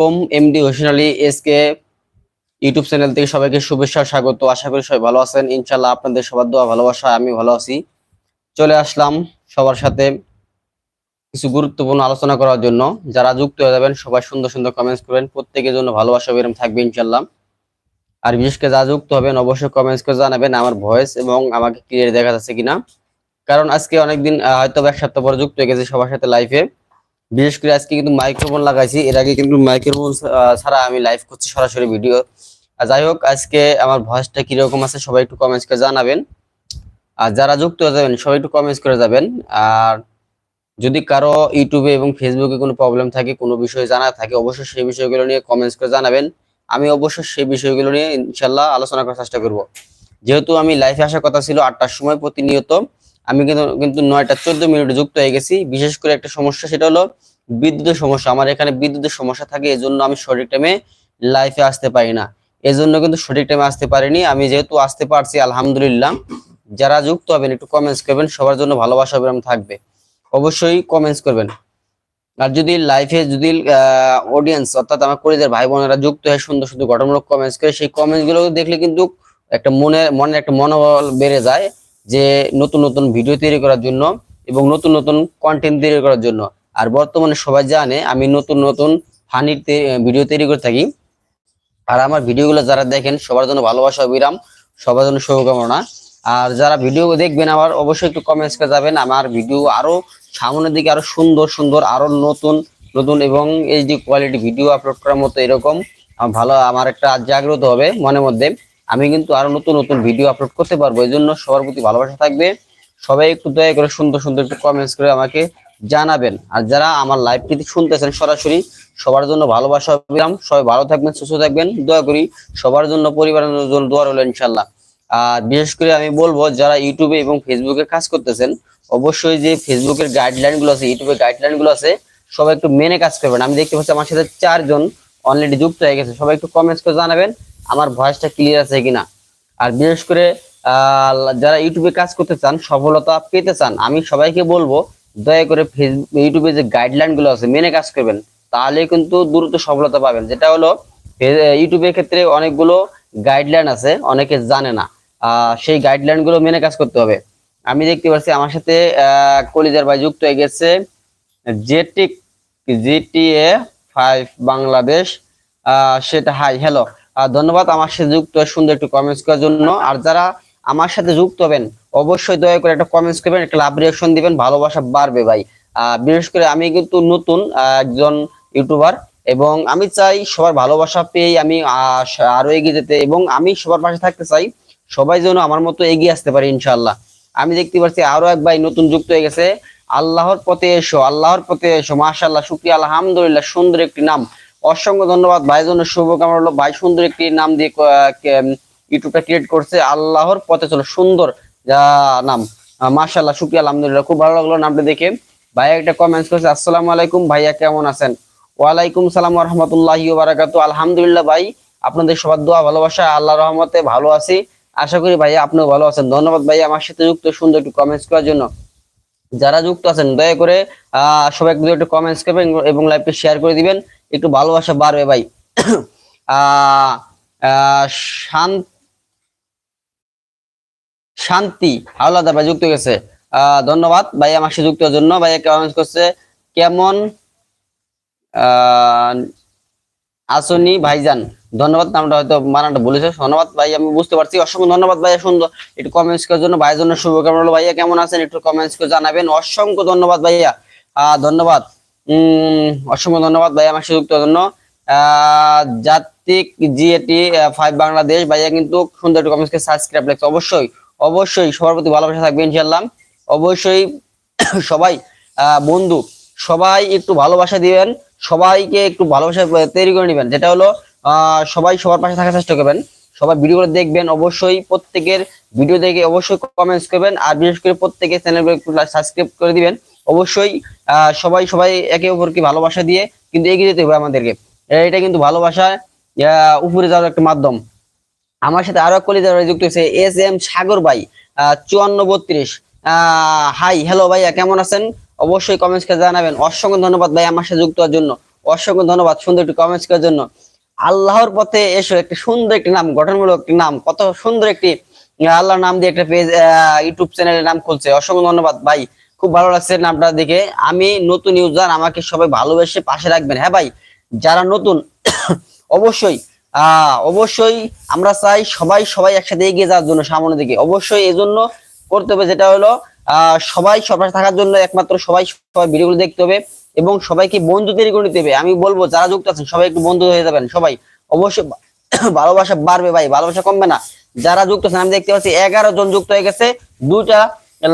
ওম MD Hossain Ali SK YouTube channel থেকে সবাইকে শুভেচ্ছা, স্বাগত। আশা করি সবাই ভালো আছেন। ইনশাল্লাহ আপনাদের সবার দোয়া ভালোবাসা আমি ভালো আছি। চলে আসলাম সবার সাথে কিছু গুরুত্বপূর্ণ আলোচনা করার জন্য। যারা যুক্ত হয়ে যাবেন, সবাই সুন্দর সুন্দর কমেন্টস করবেন। প্রত্যেকের জন্য ভালোবাসা এরকম থাকবে ইনশাল্লাহ আর বিশেষ করে যারা যুক্ত হবেন, অবশ্যই কমেন্টস করে জানাবেন আমার ভয়েস এবং আমাকে ক্লিয়ার দেখা যাচ্ছে কিনা। কারণ আজকে অনেকদিন হয়তো এক সপ্তাহ পরে যুক্ত হয়ে গেছে সবার সাথে লাইভে বিশেষ করে আজকে কিন্তু মাইক্রোফোন লাগাইছি। এর আগে কিন্তু মাইক্রোফোন ছাড়া আমি লাইভ করছি সরাসরি ভিডিও যাই হোক, আজকে আমার ভয়েসটা কীরকম আছে সবাই একটু কমেন্টস করে জানাবেন। আর যারা যুক্ত হয়ে যাবেন, সবাই একটু কমেন্টস করে যাবেন। আর যদি কারও ইউটিউবে এবং ফেসবুকে কোনো প্রবলেম থাকে, কোনো বিষয় জানা থাকে, অবশ্যই সেই বিষয়গুলো নিয়ে কমেন্টস করে জানাবেন। আমি অবশ্যই সেই বিষয়গুলো নিয়ে ইনশাল্লাহ আলোচনা করার চেষ্টা করব। যেহেতু আমি লাইফে আসার কথা ছিল আটটার সময় প্রতিনিয়ত, আমি কিন্তু কিন্তু নয়টা চোদ্দ মিনিটে যুক্ত হয়ে গেছি। বিশেষ করে একটা সমস্যা, সেটা হলো বিদ্যুতের সমস্যা। আমার এখানে বিদ্যুতের সমস্যা থাকে, এজন্য আমি সঠিক টাইমে লাইফে আসতে পারি না। এজন্য কিন্তু সঠিক টাইমে আসতে পারিনি। আমি যেহেতু আসতে পারছি, আলহামদুলিল্লাহ। যারা যুক্ত হবেন, একটু কমেন্টস করবেন। সবার জন্য ভালোবাসা বিরাম থাকবে। অবশ্যই কমেন্টস করবেন। আর যদি লাইফে যদি অডিয়েন্স অর্থাৎ আমার কলেজের ভাই বোনেরা যুক্ত হয় সুন্দর সুন্দর গঠনমূলক কমেন্টস করে, সেই কমেন্টসগুলো দেখলে কিন্তু একটা মনে মনে একটা মনোবল বেড়ে যায় যে নতুন নতুন ভিডিও তৈরি করার জন্য এবং নতুন নতুন কন্টেন্ট তৈরি করার জন্য। আর বর্তমানে সবাই জানে, আমি নতুন নতুন ফানির ভিডিও তৈরি করে থাকি। আর আমার ভিডিওগুলো যারা দেখেন, সবার জন্য ভালোবাসা, অবিরাম, সবার জন্য শুভকামনা। আর যারা ভিডিও দেখবেন আমার, অবশ্যই একটু কমেন্টস করে যাবেন। আমার ভিডিও আরও সামনের দিকে আরও সুন্দর সুন্দর, আরও নতুন নতুন এবং এইচডি কোয়ালিটি ভিডিও আপলোড করার মতো এরকম ভালো, আমার একটা জাগ্রত হবে মনের মধ্যে। আমি কিন্তু আরও নতুন নতুন ভিডিও আপলোড করতে পারব। এই জন্য সবার প্রতি ভালোবাসা থাকবে। সবাই একটু দয়া করে সুন্দর সুন্দর একটু কমেন্টস করে আমাকে জানাবেন। আর যারা আমার লাইভটি শুনতেছেন সরাসরি, সবার জন্য ভালোবাসা অবিরাম সবাই ভালো থাকবেন, সুস্থ থাকবেন। দোয়া করি সবার জন্য, পরিবারের জন্য দোয়া রইল ইনশাল্লাহ আর বিশেষ করে আমি বলব, যারা ইউটিউবে এবং ফেসবুকে কাজ করতেছেন, অবশ্যই যে ফেসবুকের গাইডলাইনগুলো আছে ইউটিউবের গাইডলাইনগুলো আছে, সবাই একটু মেনে কাজ করবেন। আমি দেখতে পাচ্ছি আমার সাথে চারজন অলরেডি যুক্ত হয়ে গেছে। সবাই একটু কমেন্টস করে জানাবেন, আমার ভয়েসটা ক্লিয়ার আছে কিনা। আর বিশেষ করে যারা ইউটিউবে কাজ করতে চান, সফলতা পেতে চান, আমি সবাইকে বলব দয়া করে ইউটিউবে যে গাইডলাইনগুলো আছে, মেনে কাজ করবেন তাহলে কিন্তু দ্রুত সফলতা পাবেন। যেটা হলো ইউটিউবের ক্ষেত্রে অনেকগুলো গাইডলাইন আছে, অনেকে জানে না। সেই গাইডলাইনগুলো মেনে কাজ করতে হবে। আমি দেখতে পাচ্ছি আমার সাথে কলিজার ভাই যুক্ত হয়ে গেছে। জেটিক জিটিএ ফাইভ বাংলাদেশ সেটা হাই হ্যালো ধন্যবাদ আমার সাথে যুক্ত সুন্দর একটু কমেন্টস করার জন্য। আর যারা আমার সাথে যুক্ত হবেন অবশ্যই দয়া করে একটা কমেন্টস করবেন, একটা লাভ রিয়াকশন দিবেন, ভালোবাসা বাড়বে ভাই। বিশেষ করে আমি কিন্তু নতুন একজন ইউটিউবার এবং আমি চাই সবার ভালোবাসা পেয়ে আমি আরও এগিয়ে যেতে এবং আমি সবার পাশে থাকতে চাই, সবাই যেন আমার মতো এগিয়ে আসতে পারে ইনশাল্লাহ আমি দেখতে পাচ্ছি আরও এক ভাই নতুন যুক্ত হয়ে গেছে। আল্লাহর পথে এসো, আল্লাহর পথে এসো মাশাল্লাহ শুক্রিয়া, আলহামদুলিল্লাহ, সুন্দর একটি নাম। অসংখ্য ধন্যবাদ ভাই জন্য শুভকামনা হলো ভাই সুন্দর একটি নাম দিয়ে ইউটিউবটা ক্রিয়েট করছে। আল্লাহর পথে চলো, সুন্দর। যা নাম। মাশাল্লাহ শুক্রিয়া আলহামদুলিল্লাহ খুব ভালো লাগল নামটা দেখে। ভাই একটা কমেন্টস করছে আসসালামু আলাইকুম ভাইয়া কেমন আছেন? ওয়ালাইকুম সালাম রহমতুল্লাহি বারাকাতু। আলহামদুলিল্লাহ ভাই আপনাদের সবার দোয়া ভালোবাসা আল্লাহ রহমতে ভালো আছি। আশা করি ভাইয়া আপনিও ভালো আছেন। ধন্যবাদ ভাই আমার সাথে যুক্ত সুন্দর একটু কমেন্টস করার জন্য। যারা যুক্ত আছেন দয়া করে আহ সবাই একটু কমেন্টস করবেন এবং লাইভটি শেয়ার করে দিবেন। একটু ভালোবাসা বাড়বে ভাই। আহ, শান্ত শান্তি, হাওলাদার ভাই যুক্ত গেছে। ধন্যবাদ। ভাই আমার সাথে যুক্ত জন্য। ভাই কমেন্টস করছে, কেমন আসনি ভাইজান? ধন্যবাদ, নামটা হয়তো মানাটা বলেছে। ধন্যবাদ ভাই, আমি বুঝতে পারছি। অসংখ্য ধন্যবাদ ভাইয়া সুন্দর একটু কমেন্টস করার জন্য। ভাইয়ের জন্য শুভকামনা হলো ভাইয়া কেমন আছেন? একটু কমেন্টস করে জানাবেন। অসংখ্য ধন্যবাদ ভাইয়া। আহ, ধন্যবাদ। উম, অসংখ্য ধন্যবাদ ভাইয়া আমার সাথে যুক্ত হওয়ার জন্য। আহ, জাতিক জিএটি ফাইভ বাংলাদেশ। ভাইয়া কিন্তু সুন্দর একটু কমেন্টস করে সাবস্ক্রাইব লাগছে অবশ্যই অবশ্যই সবার প্রতি ভালোবাসা থাকবে ইনশাল্লাহ অবশ্যই সবাই বন্ধু, সবাই একটু ভালোবাসা দিবেন, সবাইকে একটু ভালোবাসা তৈরি করে নেবেন। যেটা হলো সবাই সবার পাশে থাকার চেষ্টা করবেন। সবাই ভিডিওগুলো দেখবেন, অবশ্যই প্রত্যেকের ভিডিও দেখে অবশ্যই কমেন্টস করবেন, আর বিশেষ করে প্রত্যেকের চ্যানেলগুলো একটু সাবস্ক্রাইব করে দিবেন। অবশ্যই সবাই সবাই একে অপরকে ভালোবাসা দিয়ে কিন্তু এগিয়ে যেতে হবে আমাদেরকে। এটা কিন্তু ভালোবাসা উপরে যাওয়ার একটা মাধ্যম। আমার সাথে আরও কলিজার যুক্ত হয়েছে, এস এম সাগর ভাই চুয়ান্ন বত্রিশ। হাই হ্যালো ভাইয়া, কেমন আছেন? অবশ্যই কমেন্টস জানাবেন। অসংখ্য ধন্যবাদ ভাই আমার সাথে যুক্ত হওয়ার জন্য। অসংখ্য ধন্যবাদ সুন্দর একটি কমেন্টস করার জন্য। আল্লাহর পথে এসো, একটা সুন্দর একটি নাম, গঠনমূলক একটি নাম, কত সুন্দর একটি আল্লাহর নাম দিয়ে একটা পেজ ইউটিউব চ্যানেলের নাম খুলছে। অসংখ্য ধন্যবাদ ভাই। খুব ভালো লাগছে নামটা দেখে। আমি নতুন ইউজার আমাকে সবাই ভালোবেসে পাশে রাখবেন। হ্যাঁ ভাই, যারা নতুন, অবশ্যই অবশ্যই আমরা চাই সবাই সবাই একসাথে এগিয়ে যাওয়ার জন্য সামনের দিকে। অবশ্যই এই জন্য করতে হবে যেটা হলো সবাই সবার থাকার জন্য একমাত্র সবাই সবাই ভিডিওগুলো দেখতে হবে এবং সবাইকে বন্ধু তৈরি করে হবে। আমি বলব, যারা যুক্ত আছেন, সবাই একটু বন্ধু হয়ে যাবেন সবাই। অবশ্যই ভালোবাসা বাড়বে ভাই, ভালোবাসা কমবে না। যারা যুক্ত আছেন, আমি দেখতে পাচ্ছি এগারো জন যুক্ত হয়ে গেছে, দুইটা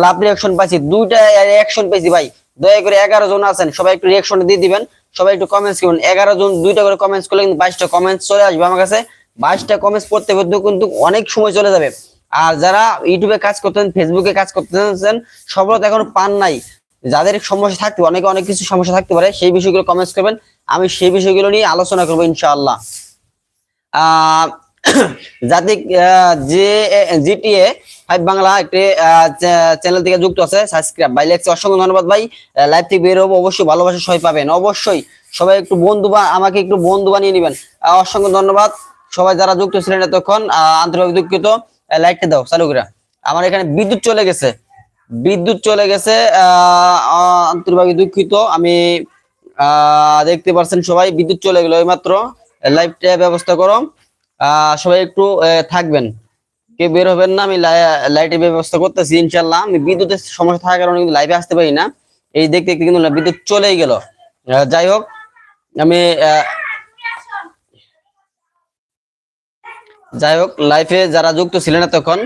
লাভ রিয়াকশন পাইছি, দুইটা রিয়াকশন পেয়েছি ভাই। দয়া করে এগারো জন আছেন, সবাই একটু রিয়াকশন দিয়ে দিবেন। সবাই একটু কমেন্টস করুন। এগারো জন দুইটা করে কমেন্টস করলে কিন্তু বাইশটা কমেন্টস চলে আসবে আমার কাছে। বাইশটা কমেন্টস পড়তে পড়তে কিন্তু অনেক সময় চলে যাবে। আর যারা ইউটিউবে কাজ করতেন ফেসবুকে কাজ করতেছেন সফলতা এখনও পান নাই। যাদের সমস্যা থাকতে অনেকে অনেক কিছু সমস্যা থাকতে পারে সেই বিষয়গুলো কমেন্টস করবেন। আমি সেই বিষয়গুলো নিয়ে আলোচনা করব ইনশাআল্লাহ। আহ জাতি আহ, যে জিটিএ ফাইভ বাংলা একটি চ্যানেল থেকে যুক্ত আছে সাবস্ক্রাইব ভাই লেখছে অসংখ্য ধন্যবাদ ভাই। লাইভ থেকে বের হব অবশ্যই ভালোবাসা সবাই পাবেন। অবশ্যই সবাই একটু বন্ধু বা আমাকে একটু বন্ধু বানিয়ে নেবেন। অসংখ্য ধন্যবাদ। সবাই যারা যুক্ত ছিলেন এতক্ষণ আহ, আন্তরিকভাবে দুঃখিত। লাইটটা দাও চালু করে। আমার এখানে বিদ্যুৎ চলে গেছে। বিদ্যুৎ চলে গেছে আহ, আন্তরিকভাবে দুঃখিত। আমি দেখতে পাচ্ছেন সবাই বিদ্যুৎ চলে গেল এইমাত্র। লাইভটা ব্যবস্থা করো। সবাই একটু থাকবেন। কেউ বের হবেন না, আমি লাইটের ব্যবস্থা করতেছি ইনশাল্লাহ আমি বিদ্যুতের সমস্যা থাকার কারণে কিন্তু লাইভে আসতে পারি না। এই দেখতে দেখতে কিন্তু বিদ্যুৎ চলেই গেল। যাই হোক, আমি যাই হোক লাইফে যারা যুক্ত ছিলেন তখন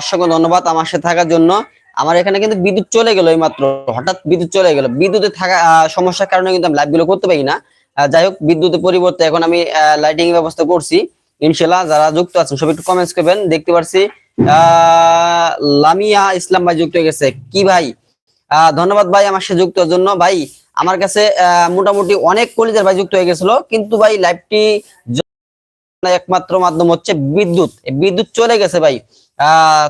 অসংখ্য ধন্যবাদ আমার সাথে থাকার জন্য। আমার এখানে কিন্তু বিদ্যুৎ চলে গেল এই মাত্র। হঠাৎ বিদ্যুৎ চলে গেল। বিদ্যুতে থাকা সমস্যার কারণে কিন্তু আমি লাইভগুলো করতে পারি না। যাই হোক, বিদ্যুতের পরিবর্তে এখন আমি লাইটিং ব্যবস্থা করছি। ইনশাল্লাহ যারা যুক্ত আছেন, সবাই একটু কমেন্টস করবেন। দেখতে পাচ্ছি লামিয়া ইসলাম ভাই যুক্ত হয়ে গেছে। কি ভাই? ধন্যবাদ ভাই আমার সাথে যুক্ত জন্য। ভাই, আমার কাছে মোটামুটি অনেক কলিজার ভাই যুক্ত হয়ে গেছিল, কিন্তু ভাই লাইভটি একমাত্র মাধ্যম হচ্ছে বিদ্যুৎ। বিদ্যুৎ চলে গেছে ভাই।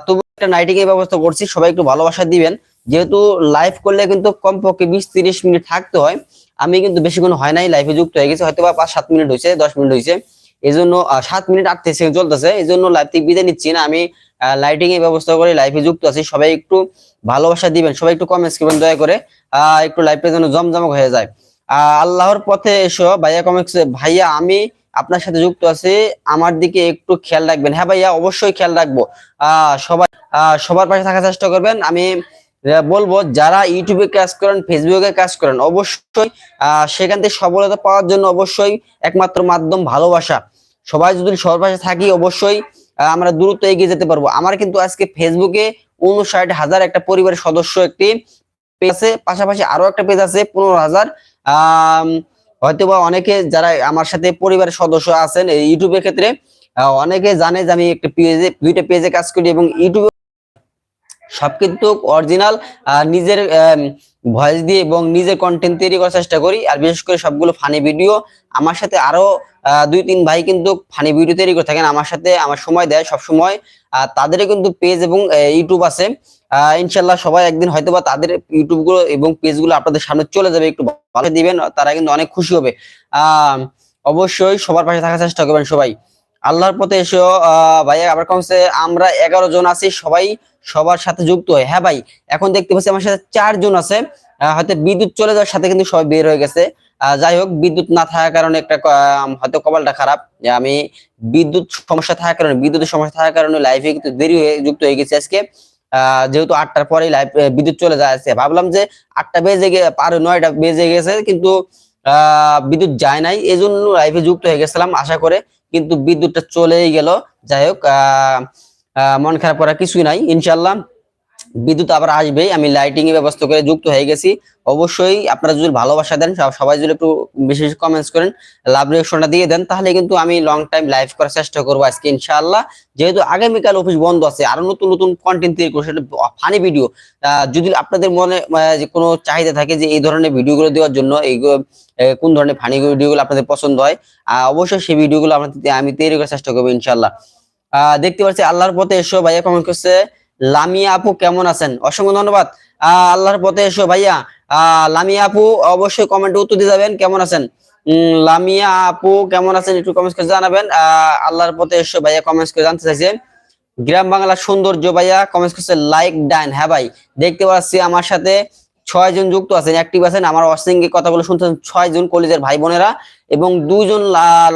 তবু একটা নাইটিং এর ব্যবস্থা করছি, সবাই একটু ভালোবাসা দিবেন। যেহেতু লাইভ করলে কিন্তু কমপক্ষে বিশ তিরিশ মিনিট থাকতে হয়। আমি কিন্তু বেশিক্ষণ হয় নাই লাইভে যুক্ত হয়ে গেছি হয়তো বা পাঁচ সাত মিনিট হয়েছে, দশ মিনিট হয়েছে। এই জন্য সাত মিনিট আটত্রিশ সেকেন্ড চলতেছে। এই জন্য লাইভ থেকে বিদায় নিচ্ছি না। আমি লাইটিং এর ব্যবস্থা করে লাইভে যুক্ত আছি। সবাই একটু ভালোবাসা দিবেন। সবাই একটু কমেন্টস করবেন দয়া করে। একটু লাইভটা যেন জমজমক হয়ে যায়। আল্লাহর পথে এসো। ভাইয়া কমেন্টস ভাইয়া, আমি আপনার সাথে যুক্ত আছি। আমার দিকে একটু খেয়াল রাখবেন। হ্যাঁ ভাইয়া, অবশ্যই খেয়াল রাখব। আহ, সবাই সবার পাশে থাকার চেষ্টা করবেন। আমি বলব, যারা ইউটিউবে কাজ করেন ফেসবুকে কাজ করেন, অবশ্যই সেখান থেকে সফলতা পাওয়ার জন্য অবশ্যই একমাত্র মাধ্যম ভালোবাসা। সবাই যদি পাশে থাকি, অবশ্যই আমরা দ্রুত এগিয়ে যেতে পারব। আমার কিন্তু আজকে ফেসবুকে উনষাট হাজার একটা পরিবারের সদস্য একটি পেজ আছে। পাশাপাশি আরও একটা পেজ আছে, পনেরো হাজার। আহ হয়তো বা অনেকে যারা আমার সাথে পরিবারের সদস্য আছেন ইউটিউবের ক্ষেত্রে অনেকে জানে যে আমি একটা পেজে দুইটা পেজে কাজ করি এবং ইউটিউবে সব কিন্তু অরিজিনাল নিজের ভয়েস দিয়ে এবং নিজের কন্টেন্ট তৈরি করার চেষ্টা করি। আর বিশেষ করে সবগুলো ফানি ভিডিও আমার সাথে আরও দুই তিন ভাই কিন্তু ফানি ভিডিও তৈরি করে থাকেন। আমার সাথে আমার সময় দেয় সব সময় তাদেরও কিন্তু পেজ এবং ইউটিউব আছে। ইনশাল্লাহ সবাই একদিন হয়তো বা তাদের ইউটিউবগুলো এবং পেজগুলো আপনাদের সামনে চলে যাবে। একটু ভালো দিবেন, তারা কিন্তু অনেক খুশি হবে। অবশ্যই সবার পাশে থাকার চেষ্টা করবেন সবাই। আল্লাহর পথে এসো। ভাইয়া আবার কমছে আমরা এগারো জন আছি। সবাই সবার সাথে যুক্ত হয়। হ্যাঁ ভাই এখন দেখতে পাচ্ছি আমার সাথে চারজন আছে। হয়তো বিদ্যুৎ চলে যাওয়ার সাথে কিন্তু সবাই বের হয়ে গেছে। যাই হোক বিদ্যুৎ না থাকার কারণে একটা হয়তো কপালটা খারাপ। আমি বিদ্যুৎ সমস্যা থাকার কারণে বিদ্যুতের সমস্যা থাকার কারণে লাইফে কিন্তু দেরি হয়ে যুক্ত হয়ে গেছে আজকে। যেহেতু আটটার পরেই লাইফ বিদ্যুৎ চলে যাচ্ছে ভাবলাম যে আটটা বেজে গে পার নয়টা বেজে গেছে কিন্তু বিদ্যুৎ যায় নাই। এই জন্য লাইভে যুক্ত হয়ে গেছিলাম আশা করে। কিন্তু বিদ্যুৎটা চলেই গেল। যাই হোক আহ, মন খারাপ করার কিছুই নাই। ইনশাল্লাহ বিদ্যুৎ আবার আসবেই। আমি লাইটিং এর ব্যবস্থা করে যুক্ত হয়ে গেছি। অবশ্যই আপনারা যদি ভালোবাসা দেন সবাই যদি একটু বেশি বেশি কমেন্টস করেন লাভ রিয়েকশনটা দিয়ে দেন তাহলে কিন্তু আমি লং টাইম লাইভ করার চেষ্টা করব আজকে ইনশাআল্লাহ। যেহেতু আগামীকাল অফিস বন্ধ আছে আরও নতুন নতুন কন্টেন্ট তৈরি করছে ফানি ভিডিও যদি আপনাদের মনে যে কোনো চাহিদা থাকে যে এই ধরনের ভিডিওগুলো দেওয়ার জন্য আহ, কোন ধরনের ফানি ভিডিওগুলো আপনাদের পছন্দ হয় অবশ্যই সেই ভিডিওগুলো আমি তৈরি করার চেষ্টা করব ইনশাআল্লাহ। দেখতে পাচ্ছি আল্লাহর পথে এসো ভাইয়া কমেন্ট করছে? লামিয়া আপু কেমন আছেন? অসংখ্য ধন্যবাদ। আহ আল্লাহর পথে এসো ভাইয়া। লামিয়া আপু অবশ্যই কমেন্টে উত্তর দিয়ে যাবেন কেমন আছেন? লামিয়া আপু কেমন আছেন? একটু কমেন্টস করে জানাবেন। আহ, আল্লাহর পথে এসো ভাইয়া কমেন্টস করে জানতে চাইছে গ্রাম বাংলার সৌন্দর্য ভাইয়া কমেন্টস করছে লাইক ডাইন হ্যাঁ ভাই দেখতে পাচ্ছি আমার সাথে ছয় জন যুক্ত আছেন অ্যাক্টিভ আছেন। আমার অসিঙ্গে কথাগুলো শুনছেন ছয় জন কলেজের ভাই বোনেরা এবং দুইজন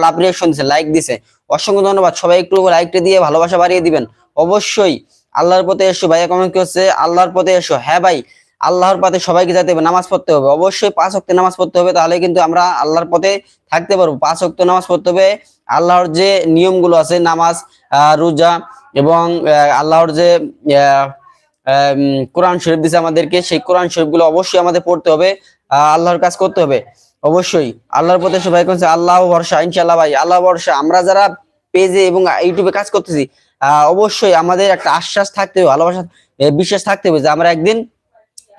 লাভ রিয়াকশন দিছে লাইক দিছে। অসংখ্য ধন্যবাদ। সবাই একটু লাইকটা দিয়ে ভালোবাসা বাড়িয়ে দিবেন। অবশ্যই আল্লাহর পথে এসো ভাইয়া। কমেন্ট করছে আল্লাহর পথে এসো। হ্যাঁ ভাই, আল্লাহর পথে সবাইকে যেতে হবে, নামাজ পড়তে হবে। অবশ্যই পাঁচ ওয়াক্ত নামাজ পড়তে হবে, তাহলে কিন্তু আমরা আল্লাহর পথে থাকতে পারব। পাঁচ ওয়াক্ত নামাজ পড়তে হবে, আল্লাহর যে নিয়মগুলো আছে, নামাজ রোজা এবং আল্লাহর যে কোরআন শরীফ দিছে আমাদেরকে, সেই কোরআন শরীফগুলো অবশ্যই আমাদের পড়তে হবে আল্লাহর কাজ করতে হবে। অবশ্যই আল্লাহর পথে সবাই করছে আল্লাহ ভরসা ইনশাল্লাহ ভাই, আল্লাহ ভরসা। আমরা যারা পেজে এবং ইউটিউবে কাজ করতেছি অবশ্যই আমাদের একটা আশ্বাস থাকতে হবে, ভালোবাসা বিশ্বাস থাকতে হবে যে আমরা একদিন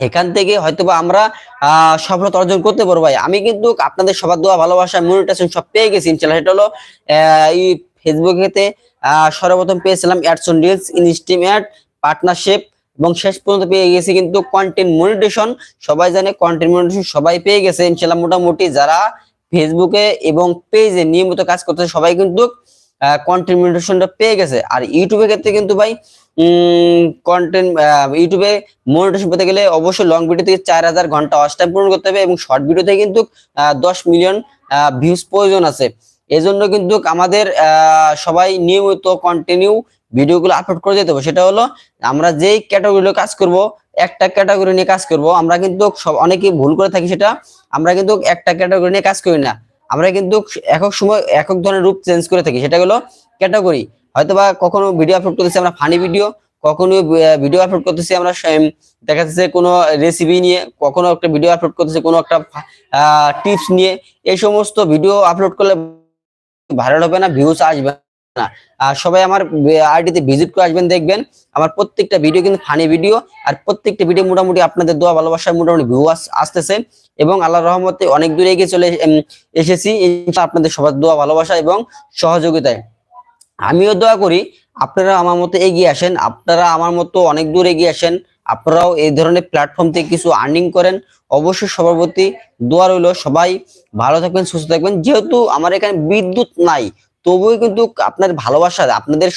এখান থেকে হয়তোবা আমরা, আহ, সফলতা অর্জন করতে পারব ভাই। আমি কিন্তু আপনাদের সবার দোয়া, ভালোবাসা মনিটেশন সব পেয়ে গেছি ইনশাল্লাহ সেটা হলো এই ফেসবুকেতে সর্বপ্রথম পেয়েছিলাম AdSense reels in-stream ad partnership এবং শেষ পর্যন্ত পেয়ে গেছি কিন্তু কন্টেন্ট মনিটেশন সবাই জানে কন্টেন্ট মনিটেশন সবাই পেয়ে গেছে ইনশাল্লাহ মোটামুটি। যারা ফেসবুকে এবং পেজে নিয়মিত কাজ করতেছে, সবাই কিন্তু কন্টেন্ট মনিটেশনটা পেয়ে গেছে। আর ইউটিউবের ক্ষেত্রে কিন্তু ভাই কন্টেন্ট ইউটিউবে মনিটেশন পেতে গেলে অবশ্যই লং ভিডিও থেকে চার হাজার ঘণ্টা ওয়াচ টাইম পূরণ করতে হবে এবং শর্ট ভিডিওতে কিন্তু দশ মিলিয়ন ভিউজ প্রয়োজন আছে। এজন্য কিন্তু আমাদের সবাই নিয়মিত কন্টিনিউ ভিডিওগুলো আপলোড করে যেতে হবে। সেটা হলো, আমরা যেই ক্যাটাগরিগুলো কাজ করব, একটা ক্যাটাগরি নিয়ে কাজ করব, আমরা কিন্তু সব অনেকেই ভুল করে থাকি সেটা, আমরা কিন্তু একটা ক্যাটাগরি নিয়ে কাজ করি না। আমরা কিন্তু একক সময়, একক ধরনের রূপ চেঞ্জ করে থাকি, সেটা হলো ক্যাটাগরি হয়তোবা কখনো ভিডিও আপলোড করতেছি আমরা ফানি ভিডিও কখনো ভিডিও আপলোড করতেছি আমরা দেখা যাচ্ছে কোনো রেসিপি নিয়ে, কখনো একটা ভিডিও আপলোড করতেছি কোনো একটা টিপস নিয়ে, এই সমস্ত ভিডিও আপলোড করলে ভাইরাল হবে না ভিউজ আসবে না। আর সবাই আমার আইডিতে ভিজিট করে আসবেন, দেখবেন। আমার প্রত্যেকটা ভিডিও কিন্তু ফানি ভিডিও আর প্রত্যেকটা ভিডিও মোটামুটি আপনাদের দোয়া ভালোবাসায় মোটামুটি ভিউ আসতেছে। এবং আল্লাহর রহমতে অনেক দূরে এগিয়ে চলে এসেছি। আপনাদের সবার দোয়া, ভালোবাসা এবং সহযোগিতায়। আমিও দোয়া করি, আপনারা আমার মতো এগিয়ে আসেন। আপনারা আমার মতো অনেক দূর এগিয়ে আসেন। আপনারাও এই ধরনের প্ল্যাটফর্ম থেকে কিছু আর্নিং করেন। অবশ্যই সবার প্রতি দোয়া রইল। সবাই ভালো থাকবেন, সুস্থ থাকবেন। যেহেতু আমার এখানে বিদ্যুৎ নাই তবুও কিন্তু আপনার ভালোবাসা, আপনাদের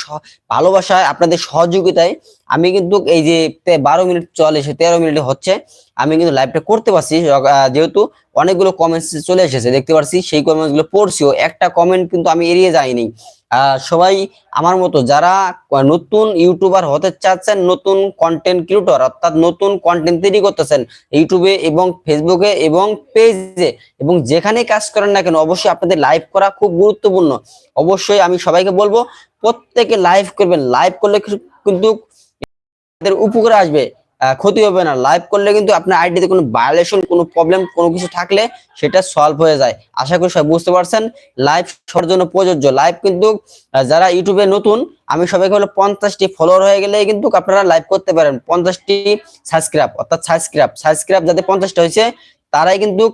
ভালোবাসায়, আপনাদের সহযোগিতায় আমি কিন্তু এই যে বারো মিনিট চলে সে তেরো মিনিট হচ্ছে, আমি কিন্তু লাইভটা করতে পারছি। যেহেতু অনেকগুলো কমেন্টস চলে এসেছে, দেখতে পারছি, সেই কমেন্টসগুলো পড়ছিও। একটা কমেন্ট কিন্তু আমি এড়িয়ে যাইনি। সবাই আমার মতো, যারা নতুন ইউটিউবার হতে চাচ্ছেন, নতুন কন্টেন্ট ক্রিয়েটর অর্থাৎ নতুন কন্টেন্ট তৈরি করতেছেন ইউটিউবে এবং ফেসবুকে এবং পেজে এবং যেখানে কাজ করেন না কেন, অবশ্যই আপনাদের লাইভ করা খুব গুরুত্বপূর্ণ। অবশ্যই আমি সবাইকে বলব, প্রত্যেকে লাইভ করবেন। লাইভ করলে কিন্তু উপকারে আসবে। ক্ষতি হবে না। লাইভ করলে কিন্তু আপনার আইডিতে কোনো ভায়োলেশন কোনো প্রবলেম কোনো কিছু থাকলে সেটা সলভ হয়ে যায়। আশা করি সবাই বুঝতে পারছেন। লাইভ সবার জন্য প্রযোজ্য। লাইভ কিন্তু যারা ইউটিউবে নতুন, আমি সবাইকে বলে পঞ্চাশটি ফলোয়ার হয়ে গেলে কিন্তু আপনারা লাইভ করতে পারেন। পঞ্চাশটি সাবস্ক্রাইব অর্থাৎ সাবস্ক্রাইব সাবস্ক্রাইব যাদের পঞ্চাশটা হয়েছে, তারাই কিন্তু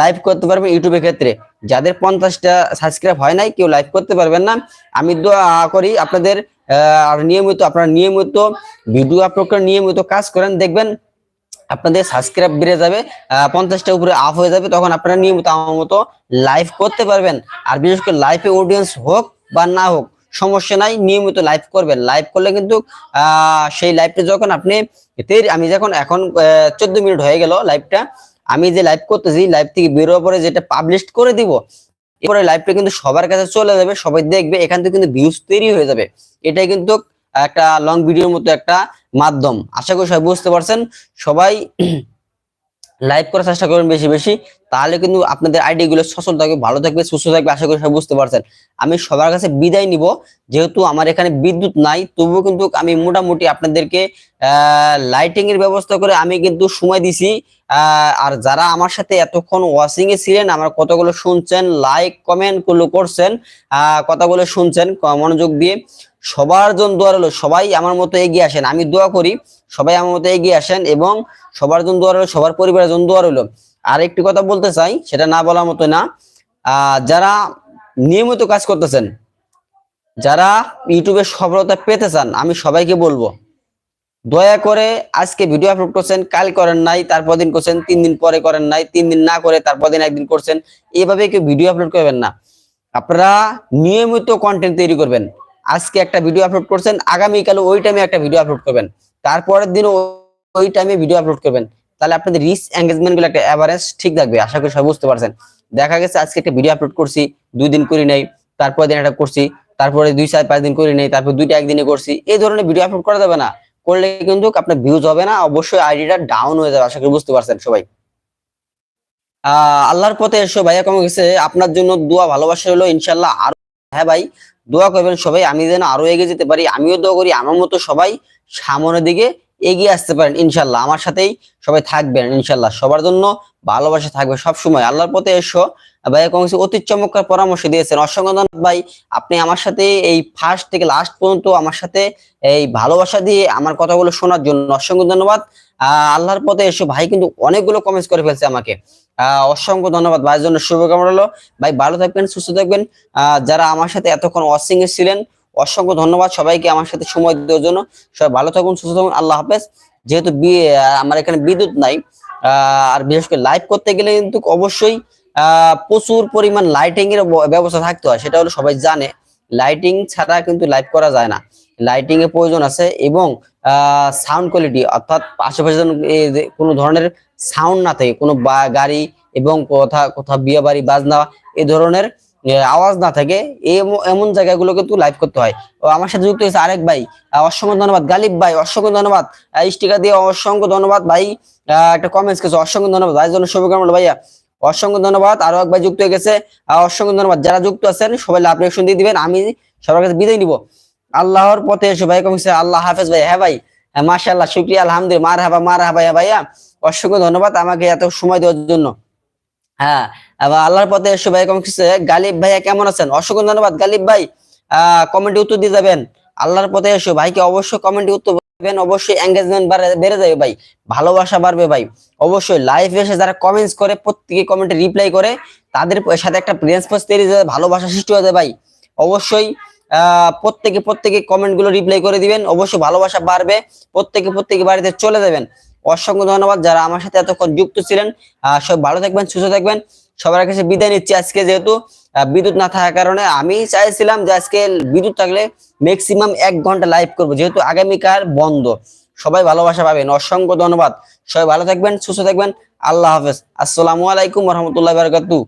লাইভ করতে পারবেন ইউটিউবের ক্ষেত্রে। যাদের পঞ্চাশটা সাবস্ক্রাইব হয় নাই, কেউ লাইভ করতে পারবেন না। আমি দোয়া করি আপনাদের আর নিয়মিত আপনারা নিয়মিত ভিডিও আপলোড নিয়মিত কাজ করেন, দেখবেন আপনাদের সাবস্ক্রাইব বেড়ে যাবে পঞ্চাশটা উপরে আপ হয়ে যাবে, তখন আপনারা নিয়মিত আমার মতো লাইভ করতে পারবেন। আর বিশেষ করে লাইভে অডিয়েন্স হোক বা না হোক, সমস্যা নাই, নিয়মিত লাইভ করবেন। লাইভ করলে কিন্তু সেই লাইভটা যখন আপনি আমি যখন এখন চোদ্দ মিনিট হয়ে গেল লাইভটা আমি যে লাইভ করতেছি লাইভ থেকে বেরোর পরে যেটা পাবলিশ করে দিব এরপরে লাইভটা কিন্তু সবার কাছে চলে যাবে, সবাই দেখবে, এখান থেকে কিন্তু ভিউজ তৈরি হয়ে যাবে। এটাই কিন্তু একটা লং ভিডিওর মতো একটা মাধ্যম। আশা করি সবাই বুঝতে পারছেন। সবাই লাইভ করার চেষ্টা করবেন বেশি বেশি। তাহলে কিন্তু আপনাদের আইডি গুলো সচল থাকবে, ভালো থাকবে, সুস্থ থাকবে, আশা করি সবাই বুঝতে পারছেন। আমি সবার কাছে বিদায় নিব, যেহেতু আমার এখানে বিদ্যুৎ নাই, তবুও কিন্তু আমি মোটামুটি আপনাদেরকে লাইটিং এর ব্যবস্থা করে আমি কিন্তু সময় দিছি। আর যারা আমার সাথে এতক্ষণ ওয়াচিং এ ছিলেন, আমার কতগুলো শুনছেন লাইক কমেন্টগুলো করছেন কথাগুলো শুনছেন মনোযোগ দিয়ে সবার জন্য দোয়া রইল, সবাই আমার মতো এগিয়ে আসেন। আমি দোয়া করি, সবাই আমার মতো এগিয়ে আসেন এবং সবার জন্য দোয়া রইল, সবার পরিবারের জন্য দোয়া রইল। আর একটি কথা বলতে চাই, সেটা না বলার মতো না। যারা নিয়মিত কাজ করতেছেন, যারা ইউটিউবে সফলতা পেতে চান, আমি সবাইকে বলব, দয়া করে আজকে ভিডিও আপলোড করছেন, কাল করেন নাই, তারপর দিন করছেন, তিন দিন পরে করেন নাই, তিন দিন না করে তারপর দিন একদিন করছেন এইভাবে কেউ ভিডিও আপলোড করবেন না। আপনারা নিয়মিত কন্টেন্ট তৈরি করবেন। আজকে একটা ভিডিও আপলোড করছেন, আগামীকাল ওই টাইমে একটা ভিডিও আপলোড করবেন। তারপরের দিন ওই টাইমে ভিডিও আপলোড করবেন। তাহলে আপনাদের রিচ এঙ্গেজমেন্টগুলো একটা অ্যাভারেজ ঠিক থাকবে, আশা করি সবাই বুঝতে পারছেন। দেখা গেছে আজকে একটা ভিডিও আপলোড করছি, দুই দিন করি নাই তারপরে দিন একটা করছি, তারপরে দুই, চার, পাঁচ দিন করি নাই, তারপর দুইটা একদিনে করছি, এই ধরনের ভিডিও আপলোড করা যাবে না। করলে কিন্তু আপনার ভিউজ হবে না, অবশ্যই আইডিটা ডাউন হয়ে যাবে, আশা করি বুঝতে পারছেন সবাই। আহ, আল্লাহর পথে এসো, ভাইয়া কমে গেছে? আপনার জন্য দোয়া, ভালোবাসা হলো ইনশাল্লাহ আরও হ্যাঁ ভাই, দোয়া করবেন সবাই, আমি যেন আরও এগিয়ে যেতে পারি, আমিও দোয়া করি, আমার মতো সবাই সামনের দিকে এগিয়ে আসতে পারেন, ইনশাল্লাহ। আমার সাথেই সবাই থাকবেন, ইনশাল্লাহ। সবার জন্য ভালোবাসা থাকবে সব সময় আল্লাহর পথে এসো। কমে গেছে অতি চমৎকার পরামর্শ দিয়েছেন। অসংখ্য ভাই, আপনি আমার সাথে এই ফার্স্ট থেকে লাস্ট পর্যন্ত আমার সাথে এই ভালোবাসা দিয়ে আমার কথাগুলো শোনার জন্য অসংখ্য ধন্যবাদ। আল্লাহর পথে এসো। ভাই, কিন্তু অনেকগুলো কমেন্টস করে ফেলছে আমাকে। অসংখ্য ধন্যবাদ। ভাইয়ের জন্য শুভকামনা হলো ভাই, ভালো থাকবেন, সুস্থ থাকবেন। যারা আমার সাথে এতক্ষণ এ ছিলেন অসংখ্য ধন্যবাদ সবাইকে আমার সাথে সময় দেওয়ার জন্য। সবাই ভালো থাকুন, সুস্থ থাকুন, আল্লাহ হাফেজ। যেহেতু আমার এখানে বিদ্যুৎ নাই আর বিশেষ করে লাইভ করতে গেলে কিন্তু অবশ্যই প্রচুর পরিমাণ লাইটিং এর ব্যবস্থা থাকতে হয়, সেটা হলো সবাই জানে। লাইটিং ছাড়া কিন্তু লাইভ করা যায় না। লাইটিং এর প্রয়োজন আছে এবং সাউন্ড কোয়ালিটি অর্থাৎ আশেপাশে যেন কোনো ধরনের সাউন্ড না থাকে, কোনো গাড়ি এবং কোথা, কোথাও বিয়ে বাড়ি, বাজনা, এ ধরনের আওয়াজ না থাকে এম- এমন জায়গাগুলো কিন্তু লাইভ করতে হয়। ও, আমার সাথে যুক্ত হয়েছে আরেক ভাই অসংখ্য ধন্যবাদ। গালিব ভাই, অসংখ্য ধন্যবাদ। স্টিকার দিয়ে অসংখ্য ধন্যবাদ ভাই। একটা কমেন্টস করেছে অসংখ্য ধন্যবাদ। ভাইয়ের জন্য শুভকামনা ভাইয়া। অসংখ্য ধন্যবাদ। আরও এক ভাই যুক্ত হয়ে গেছে অসংখ্য ধন্যবাদ। যারা যুক্ত আছেন, সবাই লাভ রিয়াকশন দিয়ে দিবেন, আমি সবার কাছে বিদায় নিব। আল্লাহর পথে এসো ভাই, কমেছে, আল্লাহ হাফেজ ভাই। হ্যাঁ ভাই হ্যাঁ মাশাআল্লাহ, শুকরিয়া, আলহামদুলিল্লাহ। মার হাবা মার হাবা হ্যাঁ ভাইয়া। অসংখ্য ধন্যবাদ আমাকে এত সময় দেওয়ার জন্য। হ্যাঁ আল্লাহর পথে এসো ভাই কমেছে গালিব ভাইয়া কেমন আছেন? অসংখ্য ধন্যবাদ। গালিব ভাই কমেন্টে উত্তর দিয়ে যাবেন। আল্লাহর পথে এসো। ভাইকে অবশ্যই কমেন্টে উত্তর অবশ্যই ভাই। অবশ্যই যারা কমেন্টস করে, প্রত্যেকে রিপ্লাই করে, তাদের সাথে একটা তৈরি ভালোবাসা সৃষ্টি ভাই। অবশ্যই প্রত্যেকে কমেন্টগুলো রিপ্লাই করে দিবেন। অবশ্যই ভালোবাসা বাড়বে। প্রত্যেকে প্রত্যেকে বাড়িতে চলে যাবেন। অসংখ্য ধন্যবাদ যারা আমার সাথে এতক্ষণ যুক্ত ছিলেন। সব ভালো থাকবেন, সুস্থ থাকবেন। সবার কাছে বিদায় নিচ্ছি আজকে যেহেতু বিদ্যুৎ না থাকার কারণে। আমি চাইছিলাম যে আজকে বিদ্যুৎ থাকলে ম্যাক্সিমাম এক ঘণ্টা লাইভ করব, যেহেতু আগামীকাল বন্ধ। সবাই ভালোবাসা পাবেন, অসংখ্য ধন্যবাদ। সবাই ভালো থাকবেন, সুস্থ থাকবেন। আল্লাহ হাফেজ। আসসালামু আলাইকুম রহমতুল্লাহ বারকাতু